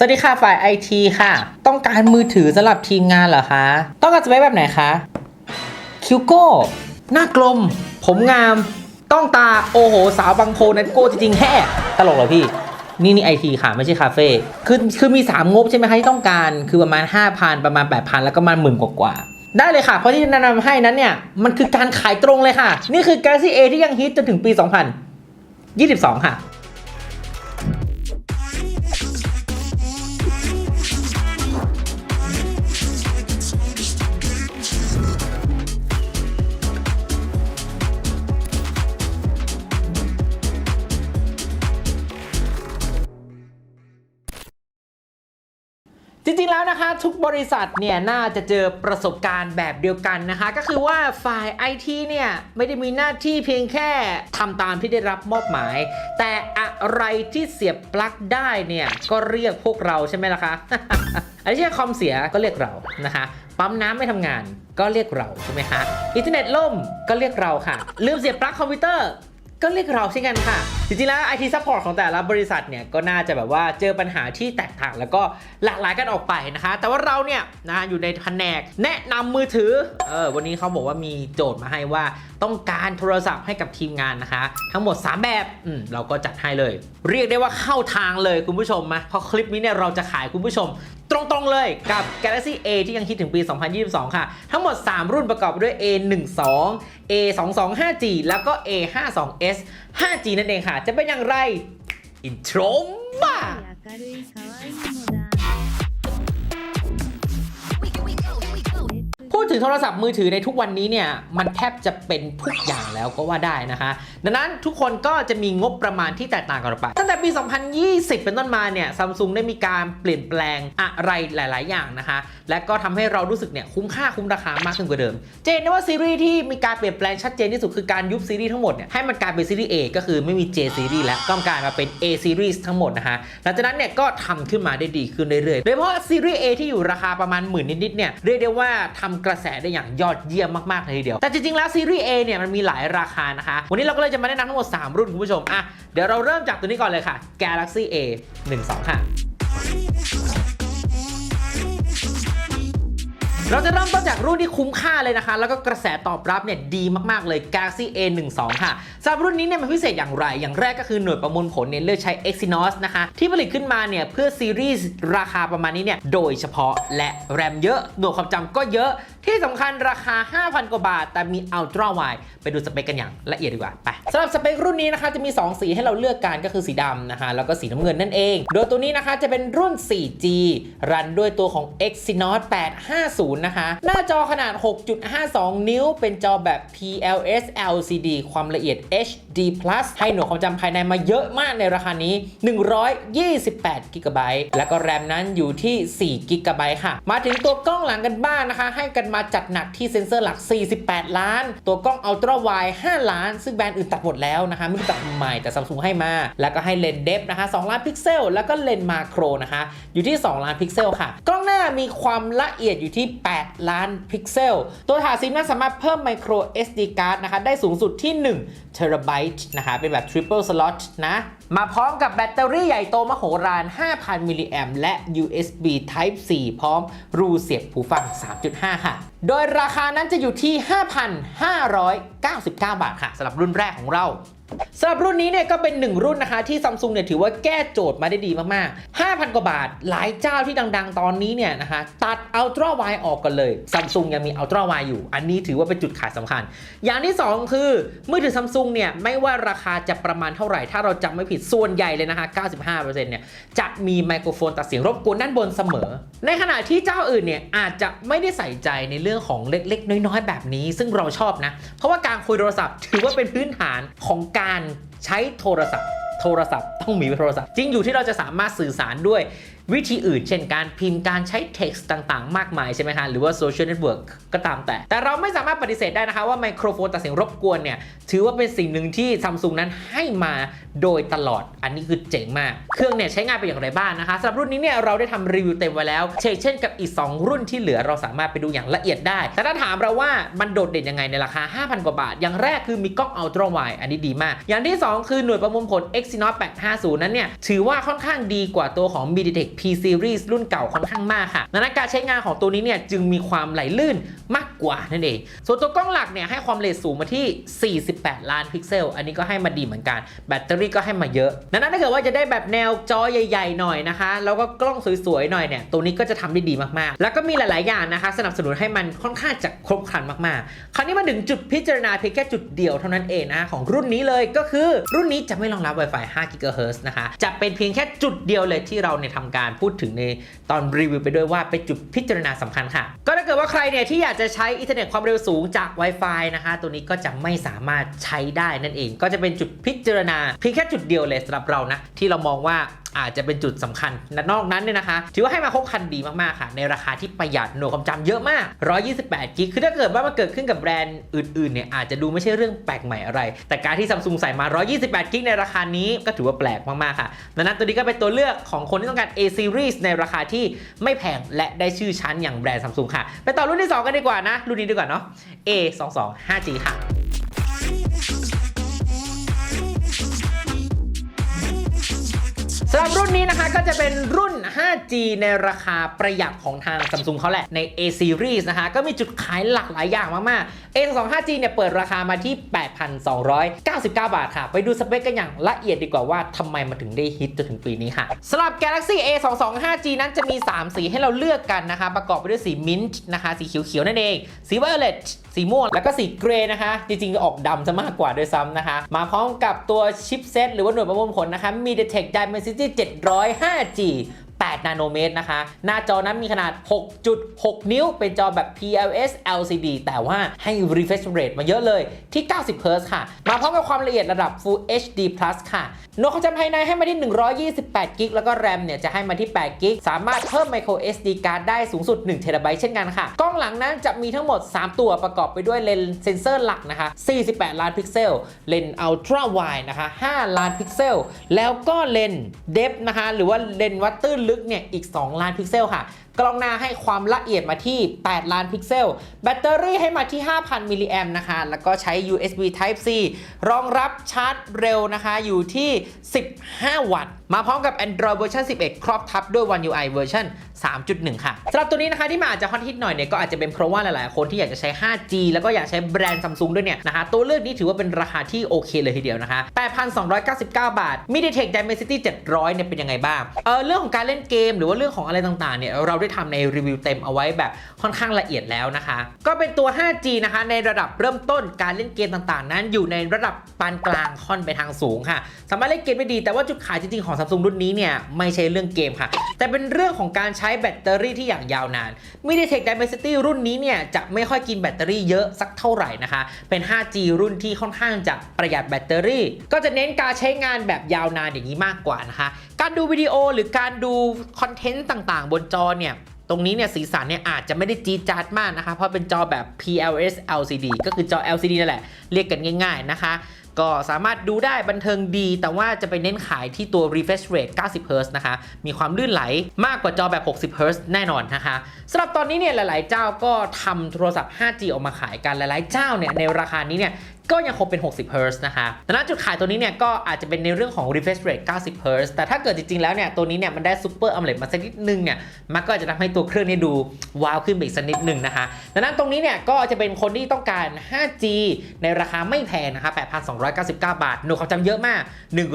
สวัสดีค่ะฝ่ายไอทีค่ะ ต้องการมือถือสำหรับทีมงานเหรอคะ ต้องการสเปคแบบไหนคะ คิวโก้ หน้ากลม ผมงาม ต้องตา โอโห สาวบางโพนัทโก้จริงๆแฮ่ตลกเหรอพี่ นี่นี่ไอทีค่ะ ไม่ใช่คาเฟ่ คือคือมี 3 งบใช่ไหมคะที่ต้องการ คือประมาณ 5,000 ประมาณ 8,000 แล้วก็ประมาณหมื่นกว่าได้เลยค่ะ เพราะที่แนะนำให้นั้นเนี่ย มันคือการขายตรงเลยค่ะ นี่คือ Galaxy A ที่ยังฮิตจนถึงปี 2022 ค่ะ นะคะ ทุกบริษัทเนี่ยน่าจะเจอประสบการณ์แบบเดียวกันนะคะ ก็คือว่าฝ่าย IT เนี่ยไม่ได้มีหน้าที่เพียงแค่ทำตามที่ได้รับมอบหมาย แต่อะไรที่เสียบปลั๊กได้เนี่ยก็เรียกพวกเราใช่ไหมล่ะคะอันนี้ใช่คอมเสียก็เรียกเรานะคะปั๊มน้ำไม่ทำงานก็เรียกเราใช่ไหมคะอินเทอร์เน็ตล่มก็เรียกเราค่ะ ลืมเสียบปลั๊กคอมพิวเตอร์ ก็เรียกเราเช่นกันค่ะ จริงๆ แล้ว IT support ของแต่ละบริษัทเนี่ยก็น่าจะแบบว่าเจอปัญหาที่แตกต่างแล้วก็หลากหลายกันออกไปนะคะ แต่ว่าเราเนี่ยนะอยู่ในแผนกแนะนำมือถือ เออวันนี้เขาบอกว่ามีโจทย์มาให้ว่าต้องการโทรศัพท์ให้กับทีมงานนะคะ ทั้งหมด 3 แบบอืมเราก็จัดให้เลย เรียกได้ว่าเข้าทางเลยคุณผู้ชมนะเพราะคลิปนี้เนี่ยเราจะขายคุณผู้ชม ตรงๆเลยกับ Galaxy A ที่ยังคิดถึงปี 2022 ค่ะ ทั้งหมด 3 รุ่นประกอบด้วย A12 A22 5G แล้วก็ A52s 5G นั่นเองค่ะ จะเป็นอย่างไร อินโทรมา อโทรศัพท์มือถือในทุกวันนี้เนี่ยมันแทบจะเป็นทุกอย่างแล้วก็ว่าได้นะฮะดังนั้นทุกคนก็จะมีงบประมาณที่แตกต่างกันไป ตั้งแต่ปี 2020 เป็นต้นมาเนี่ยซัมซุงได้มีการเปลี่ยนแปลงอะไรหลาย ๆ อย่างนะคะ และก็ทำให้เรารู้สึกเนี่ยคุ้มค่าคุ้มราคามากขึ้นกว่าเดิม เจนได้ว่าซีรีส์ที่มีการเปลี่ยนแปลงชัดเจนที่สุดคือการยุบซีรีส์ทั้งหมดเนี่ยให้มันกลายเป็นซีรีส์ A ก็คือไม่มี J ซีรีส์แล้วก็กลายมาเป็น A ซีรีส์ทั้งหมดนะฮะหลังจากนั้นเนี่ยก็ทำขึ้นมาได้ดีขึ้นเรื่อยๆโดยเฉพาะซีรีส์ A ที่อยู่ราคาประมาณหมื่นนิดๆเนี่ยเรียกได้ว่าทำกระแสได้อย่างยอดเยี่ยมมากๆเลยทีเดียว แต่จริงๆ แล้วซีรีส์ A เนี่ยมันมีหลายราคานะคะ วันนี้เราก็เลยจะมาแนะนำทั้งหมด 3 รุ่นคุณผู้ชม อะ เดี๋ยวเราเริ่มจากตัวนี้ก่อนเลยค่ะ Galaxy A 12ค่ะเราจะเริ่มต้นจากรุ่นที่คุ้มค่าเลยนะคะ แล้วก็กระแสตอบรับเนี่ยดีมากๆเลย Galaxy A12 ค่ะสำหรับรุ่นนี้เนี่ยมันพิเศษอย่างไร อย่างแรกก็คือหน่วยประมวลผลเนี่ยเลือกใช้ Exynos นะคะ ที่ผลิตขึ้นมาเนี่ยเพื่อซีรีส์ราคาประมาณนี้เนี่ยโดยเฉพาะและแรมเยอะหน่วยความจำก็เยอะที่สำคัญราคา 5,000 กว่าบาท แต่มี Ultra Wide ไปดูสเปคกันอย่างละเอียดดีกว่าไปสำหรับสเปครุ่นนี้นะคะจะมี 2 สีให้เราเลือกกันก็คือสีดำนะคะแล้วก็สีน้ำเงินนั่นเอง โดยตัวนี้นะคะจะเป็นรุ่น 4G รันด้วยตัวของ Exynos 850 นะคะ หน้าจอขนาด 6.52 นิ้ว เป็นจอแบบ PLS LCD ความละเอียด HD+ ให้หน่วยความจำภายในมาเยอะมากในราคานี้ 128 g b แล้วก็แรมนั้นอยู่ที่4 g b ค่ะ มาถึงตัวกล้องหลังกันบ้างนะคะ ให้กันมาจัดหนักที่เซ็นเซอร์หลัก 48 ล้าน ตัวกล้อง Ultra Wide 5ล้าน ซึ่งแบรนด์อื่นตัดหมดแล้วนะคะไม่รู้ตัดทำไมแต่ซัมซุงให้มา แล้วก็ให้เลนส์เดฟนะคะ2ล้านพิกเซล แล้วก็เลนส์มาโครนะคะอยู่ที่ 2 ล้านพิกเซลค่ะกล้องหน้ามีความละเอียดอยู่ที่ 8 ล้านพิกเซล ตัวถาดซิมนั้นสามารถเพิ่ม micro SD card นะคะได้สูงสุดที่1 t b นะคะเป็นแบบ triple slot นะมาพร้อมกับแบตเตอรี่ใหญ่โตมโหฬาร 5,000 มิลลิแอมและ USB Type C พร้อมรูเสียบหูฟัง 3.5 ค่ะ โดยราคานั้นจะอยู่ที่ 5,599 บาทค่ะสำหรับรุ่นแรกของเรา สำหรับรุ่นนี้เนี่ยก็เป็นหนึ่งรุ่นนะคะที่ซัมซุงเนี่ยถือว่าแก้โจทย์มาได้ดีมากๆ 5,000 กว่าบาท หลายเจ้าที่ดังๆ ตอนนี้เนี่ยนะคะตัด Ultra Wide ออกกันเลยซัมซุงยังมี Ultra Wide อยู่ อันนี้ถือว่าเป็นจุดขายสำคัญ อย่างที่ 2 คือมือถือซัมซุงเนี่ยไม่ว่าราคาจะประมาณเท่าไหร่ ถ้าเราจำไม่ผิดส่วนใหญ่เลยนะคะ 95%เนี่ยจะมีไมโครโฟนตัดเสียงรบกวนด้านบนเสมอ ในขณะที่เจ้าอื่นเนี่ยอาจจะไม่ได้ใส่ใจในเรื่องของเล็กๆ น้อยๆ แบบนี้ ซึ่งเราชอบนะเพราะว่าการคุยโทรศัพท์ถือว่าเป็นพื้นฐานของการใช้โทรศัพท์ โทรศัพท์ต้องมีโทรศัพท์ จริงอยู่ที่เราจะสามารถสื่อสารด้วย วิธีอื่น เช่นการพิมพ์การใช้ text ต่างๆ มากมายใช่ไหมคะหรือว่า social network ก็ตามแต่ แต่เราไม่สามารถปฏิเสธได้นะคะว่าไมโครโฟนตัดเสียงรบกวนเนี่ย ถือว่าเป็นสิ่งหนึ่งที่ซัมซุงนั้นให้มาโดยตลอด อันนี้คือเจ๋งมาก เครื่องเนี่ยใช้งานเป็นอย่างไรบ้างนะคะสำหรับรุ่นนี้เนี่ยเราได้ทำรีวิวเต็มไว้แล้วเช่นเช่นกับอีก 2 รุ่นที่เหลือเราสามารถไปดูอย่างละเอียดได้ แต่ถ้าถามเราว่ามันโดดเด่นยังไงในราคา 5,000 กว่าบาท อย่างแรกคือมีกล้อง Ultra Wide อันนี้ดีมาก อย่างที่ 2 คือหน่วยประมวลผล Exynos 850 นั้นเนี่ยถือว่าค่อนข้างดีกว่าตัวของ MediaTek P Series รุ่นเก่าค่อนข้างมากค่ะดังนั้นการใช้งานของตัวนี้เนี่ยจึงมีความไหลลื่นมากกว่านั่นเอง ส่วนตัวกล้องหลักเนี่ยให้ความเร็วสูงมาที่ 48 ล้านพิกเซล อันนี้ก็ให้มาดีเหมือนกัน แบตเตอรี่ก็ให้มาเยอะดังนั้นถ้าเกิดว่าจะได้แบบแนวจอใหญ่ ๆ หน่อยนะคะ แล้วก็กล้องสวยๆหน่อยเนี่ยตัวนี้ก็จะทำได้ดีมากๆ แล้วก็มีหลาย ๆ อย่างนะคะ สนับสนุนให้มันค่อนข้างจะครบครันมากๆ คราวนี้มาถึงจุดพิจารณาเพียงแค่จุดเดียวเท่านั้นเองนะของรุ่นนี้เลยก็คือรุ่นนี้จะไม่รองรับ Wi-Fi 5 GHz นะคะจะเป็นเพียงแค่จุดเดียวเลยที่เราเนี่ยทำการพูดถึงในตอนรีวิวไปด้วยว่าเป็นจุดพิจารณาสำคัญค่ะ ก็ถ้าเกิดว่าใครเนี่ยที่อยากจะใช้อินเทอร์เน็ตความเร็วสูงจาก Wi-Fi นะคะ ตัวนี้ก็จะไม่สามารถใช้ได้นั่นเอง ก็จะเป็นจุดพิจารณาเพียงแค่จุดเดียวเลยสำหรับเรานะที่เรามองว่าอาจจะเป็นจุดสำคัญและนอกนั้นเนี่ยนะคะ ถือว่าให้มาครบคันดีมากๆค่ะ ในราคาที่ประหยัดหน่วยความจำเยอะมาก 128กิกคือถ้าเกิดว่ามันเกิดขึ้นกับแบรนด์อื่นๆเนี่ยอาจจะดูไม่ใช่เรื่องแปลกใหม่อะไร แต่การที่ซัมซุงใส่มา 128กิกในราคานี้ก็ถือว่าแปลกมากๆค่ะดังนั้นตัวนี้ก็เป็นตัวเลือกของคนที่ต้องการ A series ในราคาที่ไม่แพงและได้ชื่อชั้นอย่างแบรนด์ซัมซุงค่ะ ไปต่อรุ่นที่ 2 กันดีกว่านะ รุ่นนี้ดีกว่าเนาะ A 2 2 5G ค่ะ สำหรับรุ่นนี้นะคะก็จะเป็นรุ่น 5G ในราคาประหยัดของทาง Samsung เขาแหละใน A series นะคะ ก็มีจุดขายหลากหลายอย่างมาก ๆ A 2 5G เนี่ยเปิดราคามาที่ 8,299 บาทค่ะ ไปดูสเปคกันอย่างละเอียดดีกว่าว่าทำไมมันถึงได้ฮิตจนถึงปีนี้ค่ะสำหรับ Galaxy A 2 2 5G นั้นจะมี 3 สีให้เราเลือกกันนะคะ ประกอบไปด้วยสีมิ้นท์นะคะ สีเขียว ๆ นั่นเอง สี violet สีม่วง แล้วก็สีเกรย์นะคะ จริง ๆ ออกดำซะมากกว่าด้วยซ้ำนะคะ มาพร้อมกับตัวชิปเซตหรือว่าหน่วยประมวลผลนะคะ MediaTek Dimensity 700 5G 8 นาโนเมตรนะคะ หน้าจอนั้นมีขนาด 6.6 นิ้ว เป็นจอแบบ PLS LCD แต่ว่าให้ refresh rate มาเยอะเลยที่ 90 Hz ค่ะ มาพร้อมกับความละเอียดระดับ Full HD Plus ค่ะหน่วยความจำภายในให้มาที่ 128กิกแล้วก็ RAM เนี่ยจะให้มาที่8กิกสามารถเพิ่ม micro SD card ได้สูงสุด 1 t b เช่นกันค่ะ กล้องหลังนั้นจะมีทั้งหมด 3 ตัวประกอบไปด้วยเลนส์เซนเซอร์หลักนะคะ 48 ล้านพิกเซล เลนส์ ultra wide นะคะ 5 ล้านพิกเซล แล้วก็เลนส์ depth นะคะ หรือว่าเลนส์วัดตื้นลึกเนี่ยอีก 2 ล้านพิกเซลค่ะ กล้องหน้าให้ความละเอียดมาที่ 8 ล้านพิกเซล แบตเตอรี่ให้มาที่ 5,000 มิลลิแอมนะคะ แล้วก็ใช้ USB Type C รองรับชาร์จเร็วนะคะอยู่ที่ 15 วัตต์ มาพร้อมกับ Android เวอร์ชัน11 ครอบทับด้วย One UI เวอร์ชัน 3.1 ค่ะสำหรับตัวนี้นะคะที่มันอาจจะฮอตฮิตหน่อยเนี่ยก็อาจจะเป็นเพราะว่าหลาย ๆ คนที่อยากจะใช้ 5G แล้วก็อยากใช้แบรนด์ซัมซุงด้วยเนี่ยนะคะตัวเลือกนี้ถือว่าเป็นราคาที่โอเคเลยทีเดียวนะคะ 8,299 บาท MediaTek Dimensity 700 เนี่ยเป็นยังไงบ้าง เออเรื่องของการเล่นเกมหรือว่าเรื่องของอะไรต่าง ๆ เนี่ยเราได้ทำในรีวิวเต็มเอาไว้แบบค่อนข้างละเอียดแล้วนะคะ ก็เป็นตัว 5G นะคะในระดับเริ่มต้นการเล่นเกมต่าง ๆ นั้น อยู่ในระดับปานกลางค่อนไปทางสูงค่ะ สามารถเล่นเกมได้ดีแต่ว่าจุดขายจริง ๆ ของ Samsung รุ่นนี้เนี่ยไม่ใช่เรื่องเกมค่ะ แต่เป็นเรื่องของการใช้แบตเตอรี่ที่อย่างยาวนาน MediaTek Dimensity รุ่นนี้เนี่ยจะไม่ค่อยกินแบตเตอรี่เยอะสักเท่าไหร่นะคะ เป็น 5G รุ่นที่ค่อนข้างจะประหยัดแบตเตอรี่ ก็จะเน้นการใช้งานแบบยาวนานอย่างนี้มากกว่านะคะ การดูวิดีโอหรือการดูคอนเทนต์ต่างๆ บนจอเนี่ยตรงนี้เนี่ยสีสันเนี่ยอาจจะไม่ได้จี๊ดจ๊าดมากนะคะ เพราะเป็นจอแบบ PLS LCD ก็คือจอ LCD นั่นแหละ เรียกกันง่าย ๆ นะคะ ก็สามารถดูได้บันเทิงดี แต่ว่าจะไปเน้นขายที่ตัว refresh rate 90 Hz นะคะ มีความลื่นไหลมากกว่าจอแบบ 60 Hz แน่นอนนะคะสำหรับตอนนี้เนี่ยหลาย ๆ เจ้าก็ทำโทรศัพท์ 5G ออกมาขายกันหลาย ๆ เจ้าเนี่ยในราคานี้เนี่ย ก็ยังคงเป็น 60 Hz นะคะดังนั้นจุดขายตัวนี้เนี่ยก็อาจจะเป็นในเรื่องของ refresh rate 90 Hz แต่ถ้าเกิดจริง ๆ แล้วเนี่ยตัวนี้เนี่ยมันได้ super AMOLED มาสักนิดนึงเนี่ยมันก็อาจจะทำให้ตัวเครื่องนี้ดูว้าวขึ้นไปอีกสักนิดนึงนะคะดังนั้นตรงนี้เนี่ยก็จะเป็นคนที่ต้องการ 5G ในราคาไม่แพงนะคะ8,299 บาท หน่วยความจำเยอะมาก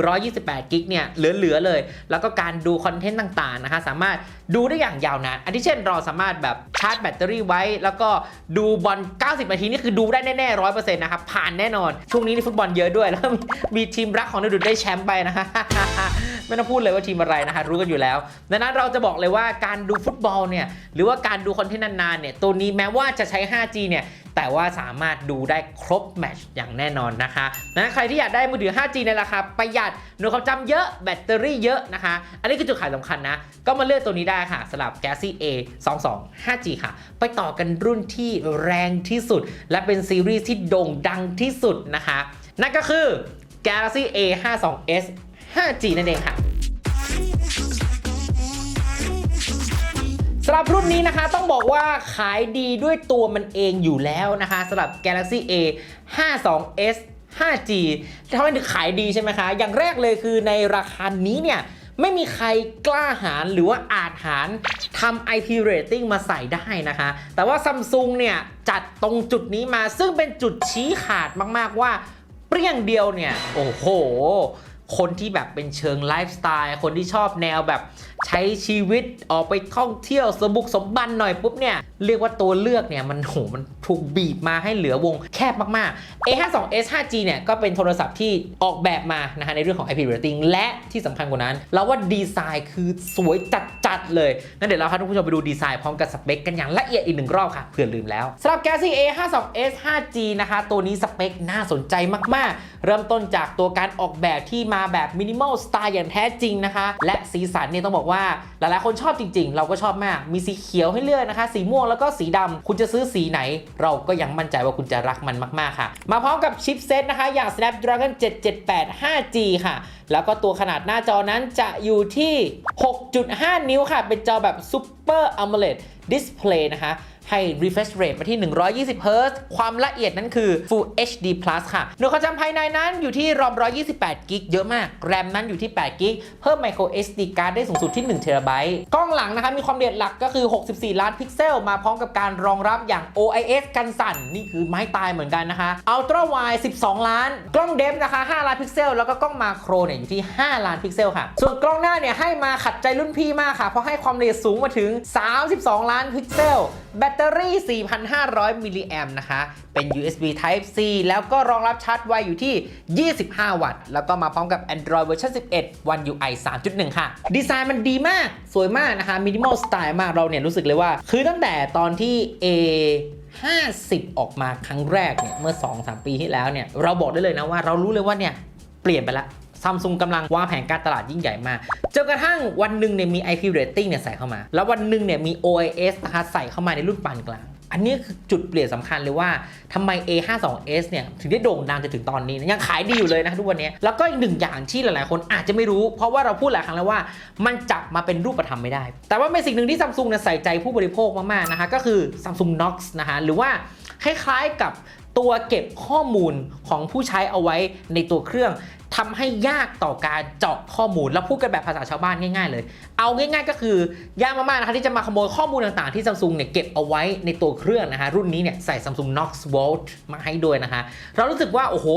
128กิกเนี่ยเหลือๆเลย แล้วก็การดูคอนเทนต์ต่างๆนะคะสามารถดูได้อย่างยาวนานอันที่เช่นเราสามารถแบบชาร์จแบตเตอรี่ไว้ แล้วก็ดูบอล 90 นาทีนี่คือดูได้แน่ๆ100%นะครับผ่านแแน่นอน ช่วงนี้นี่ฟุตบอลเยอะด้วย แล้วมีทีมรักของนดุดได้แชมป์ไปนะฮะไม่ต้องพูดเลยว่าทีมอะไรนะคะรู้กันอยู่แล้วดังนั้นเราจะบอกเลยว่าการดูฟุตบอลเนี่ยหรือว่าการดูคอนเทนต์นานๆเนี่ยตัวนี้แม้ว่าจะใช้ 5G เนี่ย แต่ว่าสามารถดูได้ครบแมช์อย่างแน่นอนนะคะนะใครที่อยากได้มือถือ 5G ในราคาประหยัดหน่วยความจำเยอะแบตเตอรี่เยอะนะคะ อันนี้คือจุดขายสำคัญนะ ก็มาเลือกตัวนี้ได้ค่ะสำหรับ Galaxy A 2 2 5G ค่ะ ไปต่อกันรุ่นที่แรงที่สุด และเป็นซีรีส์ที่โด่งดังที่สุดนะคะ นั่นก็คือ Galaxy A 5 2 S 5G นั่นเองค่ะ สำหรับรุ่นนี้นะคะต้องบอกว่าขายดีด้วยตัวมันเองอยู่แล้วนะคะสำหรับ Galaxy A 52s 5G ทำไมถึงขายดีใช่ไหมคะ อย่างแรกเลยคือในราคานี้เนี่ยไม่มีใครกล้าหาญหรือว่าอาจหารทำ IP rating มาใส่ได้นะคะ แต่ว่า Samsung เนี่ยจัดตรงจุดนี้มาซึ่งเป็นจุดชี้ขาดมาก ๆ ว่าเปรี้ยงเดียวเนี่ย โอ้โห คนที่แบบเป็นเชิงไลฟ์สไตล์คนที่ชอบแนวแบบใช้ชีวิตออกไปท่องเที่ยวสมบุกสมบันหน่อยปุ๊บเนี่ยเรียกว่าตัวเลือกเนี่ยมันโหมันถูกบีบมาให้เหลือวงแคบมากๆ A52s 5G เนี่ยก็เป็นโทรศัพท์ที่ออกแบบมานะฮะในเรื่องของ IP rating และที่สำคัญกว่านั้น เราว่าดีไซน์คือสวยจัดๆเลยงั้นเดี๋ยวเราพาทุกผู้ชมไปดูดีไซน์พร้อมกับสเปคกันอย่างละเอียดอีกหนึ่งรอบค่ะเผื่อลืมแล้วสำหรับ Galaxy A52s 5G นะคะตัวนี้สเปคน่าสนใจมากๆ เริ่มต้นจากตัวการออกแบบที่มาแบบมินิมอลสไตล์อย่างแท้จริงนะคะ และสีสันเนี่ยต้องบอกว่าหลายๆคนชอบจริง ๆ เราก็ชอบมาก มีสีเขียวให้เลือกนะคะ สีม่วงแล้วก็สีดำคุณจะซื้อสีไหน เราก็ยังมั่นใจว่าคุณจะรักมันมาก ๆ ค่ะ มาพร้อมกับชิปเซตนะคะ อย่าง Snapdragon 778 5G ค่ะ แล้วก็ตัวขนาดหน้าจอนั้นจะอยู่ที่ 6.5 นิ้วค่ะ เป็นจอแบบ Super AMOLED Display นะคะ ให้ refresh rate มาที่ 120 Hz ความละเอียดนั้นคือ Full HD Plus ค่ะหน่วยความจำภายในนั้นอยู่ที่รอม128กิกเยอะมาก แรมนั้นอยู่ที่8กิกเพิ่ม micro SD card ได้สูงสุดที่1 t b กล้องหลังนะคะมีความละเอียดหลักก็คือ 64 ล้านพิกเซล มาพร้อมกับการรองรับอย่าง OIS กันสั่น นี่คือไม้ตายเหมือนกันนะคะ Ultra Wide 12 ล้าน กล้องเดฟนะคะ 5 ล้านพิกเซล แล้วก็กล้องมาโครเนี่ยอยู่ที่ 5 ล้านพิกเซลค่ะ ส่วนกล้องหน้าเนี่ยให้มาขัดใจรุ่นพี่มากค่ะ เพราะให้ความละเอียดสูงมาถึง 32 ล้านพิกเซล แบตเตอรี่ 4,500 มิลลิแอมนะคะ เป็น USB Type C แล้วก็รองรับชาร์จไวอยู่ที่ 25 วัตต์ แล้วก็มาพร้อมกับ Android เวอร์ชัน11 One UI 3.1 ค่ะ ดีไซน์มันดีมาก สวยมากนะคะ มินิมอลสไตล์มาก เราเนี่ยรู้สึกเลยว่า คือตั้งแต่ตอนที่ A 50 ออกมาครั้งแรกเนี่ย เมื่อ 2-3 ปีที่แล้วเนี่ย เราบอกได้เลยนะว่าเรารู้เลยว่าเนี่ย เปลี่ยนไปละ ซัมซุงกำลังวางแผนการตลาดยิ่งใหญ่มากจนกระทั่งวันหนึ่งเนี่ยมี IP rating เนี่ยใส่เข้ามา แล้ววันหนึ่งเนี่ยมี OIS นะคะใส่เข้ามาในรุ่นปานกลางอันนี้คือจุดเปลี่ยนสำคัญเลยว่าทำไม A52s เนี่ยถึงได้โด่งดังจนถึงตอนนี้ ยังขายดีอยู่เลยนะทุกวันนี้ แล้วก็อีกหนึ่งอย่างที่หลายๆ คนอาจจะไม่รู้ เพราะว่าเราพูดหลายครั้งแล้วว่า มันจับมาเป็นรูปธรรมไม่ได้ แต่ว่าเป็นสิ่งหนึ่งที่ซัมซุงเนี่ยใส่ใจผู้บริโภคมาก ๆ นะคะก็คือ Samsung Knox นะคะหรือว่าคล้าย ๆ กับตัวเก็บข้อมูลของผู้ใช้เอาไว้ในตัวเครื่อง ทำให้ยากต่อการเจาะข้อมูล แล้วพูดกันแบบภาษาชาวบ้านง่าย ๆ เลย เอาง่าย ๆ ก็คือยากมากๆนะคะที่จะมาขโมยข้อมูลต่างๆที่ซัมซุงเนี่ยเก็บเอาไว้ในตัวเครื่องนะคะรุ่นนี้เนี่ยใส่ซัมซุง Knox Volt มาให้ด้วยนะคะเรารู้สึกว่าโอ้โห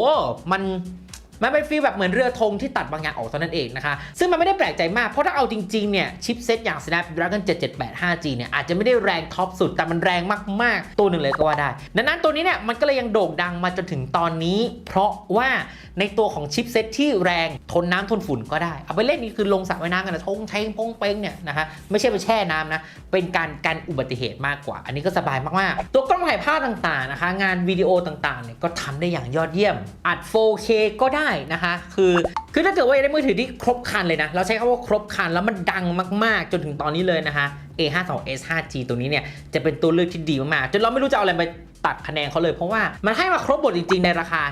มัน มันเป็นฟีลแบบเหมือนเรือธงที่ตัดบางอย่างออกเท่านั้นเองนะคะ ซึ่งมันไม่ได้แปลกใจมาก เพราะถ้าเอาจริงๆ เนี่ยชิปเซตอย่าง Snapdragon 778 5G เนี่ยอาจจะไม่ได้แรงท็อปสุด แต่มันแรงมากๆ ตัวหนึ่งเลยก็ว่าได้ ดังนั้นตัวนี้เนี่ยมันก็เลยยังโด่งดังมาจนถึงตอนนี้ เพราะว่าในตัวของชิปเซตที่แรงทนน้ำทนฝุ่นก็ได้ เอาไปเล่นนี่คือลงสระว่ายน้ำกันนะทงเทงพงเป้งเนี่ยนะคะไม่ใช่ไปแช่น้ำนะเป็นการกันอุบัติเหตุมากกว่า อันนี้ก็สบายมากๆ ตัวกล้องถ่ายภาพต่างๆนะคะงานวิดีโอต่างๆเนี่ยก็ทำได้อย่างยอดเยี่ยมอัด 4K ก็ได้นะคะ คือคือถ้าเกิดว่าอยากได้มือถือที่ครบครันเลยนะ เราใช้คำว่าครบครันแล้วมันดังมากๆ จนถึงตอนนี้เลยนะคะ A52s 5G ตัวนี้เนี่ยจะเป็นตัวเลือกที่ดีมากๆจนเราไม่รู้จะเอาอะไรไปตัดคะแนนเขาเลยเพราะว่ามันให้มาครบหมดจริง ๆ ในราคา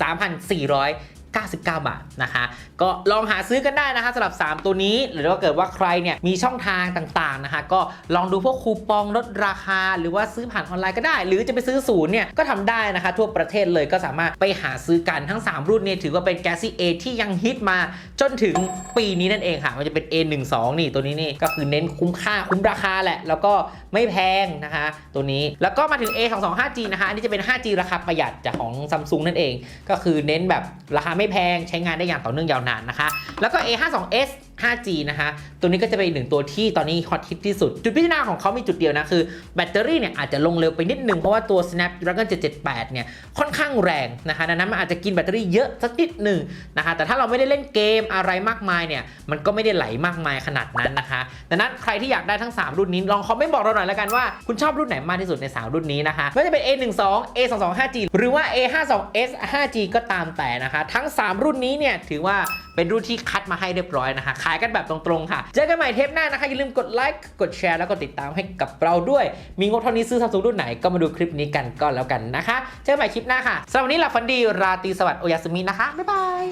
13,400 99 บาทนะคะ ก็ลองหาซื้อกันได้นะคะสำหรับ 3 ตัวนี้ หรือว่าเกิดว่าใครเนี่ยมีช่องทางต่างๆนะคะ ก็ลองดูพวกคูปองลดราคา หรือว่าซื้อผ่านออนไลน์ก็ได้ หรือจะไปซื้อศูนย์เนี่ยก็ทำได้นะคะ ทั่วประเทศเลยก็สามารถไปหาซื้อกันทั้ง 3 รุ่นเนี่ยถือว่าเป็น Galaxy A ที่ยังฮิตมาจนถึงปีนี้นั่นเองค่ะมันจะเป็น A12 นี่ตัวนี้นี่ก็คือเน้นคุ้มค่าคุ้มราคาแหละ แล้วก็ไม่แพงนะคะ ตัวนี้แล้วก็มาถึง A22 5G นะคะอันนี้จะเป็น 5G ราคาประหยัดจากของซัมซุงนั่นเอง ก็คือเน้นแบบราคาไม่แพงใช้งานได้อย่างต่อเนื่องยาวนานนะคะ แล้วก็ A52s 5G นะคะ ตัวนี้ก็จะเป็นหนึ่งตัวที่ตอนนี้ฮอตฮิตที่สุด จุดพิจารณาของเขามีจุดเดียวนะ คือแบตเตอรี่เนี่ยอาจจะลงเร็วไปนิดนึง เพราะว่าตัว Snapdragon 778 เนี่ย ค่อนข้างแรงนะคะดังนั้นมันอาจจะกินแบตเตอรี่เยอะสักนิดหนึ่งนะคะ แต่ถ้าเราไม่ได้เล่นเกมอะไรมากมายเนี่ย มันก็ไม่ได้ไหลมากมายขนาดนั้นนะคะดังนั้นใครที่อยากได้ทั้ง 3 รุ่นนี้ลองคอมเมนต์บอกเราหน่อยแล้วกันว่าคุณชอบรุ่นไหนมากที่สุดใน 3 รุ่นนี้นะคะไม่ว่าจะเป็น A12 A22 5G หรือว่า A52s 5G ก็ตามแต่นะคะ ทั้ง 3 รุ่นนี้เนี่ยถือว่า เป็นรุ่นที่คัดมาให้เรียบร้อยนะคะขายกันแบบตรงๆค่ะ เจอกันใหม่เทปหน้านะคะอย่าลืมกดไลค์กดแชร์แล้วก็ติดตามให้กับเราด้วย มีงบเท่านี้ซื้อซัมซุงรุ่นไหนก็มาดูคลิปนี้กันก็แล้วกันนะคะ เจอกันใหม่คลิปหน้าค่ะสำหรับวันนี้หลับฝันดีราตรีสวัสดิ์โอยาสมินะคะบ๊ายบาย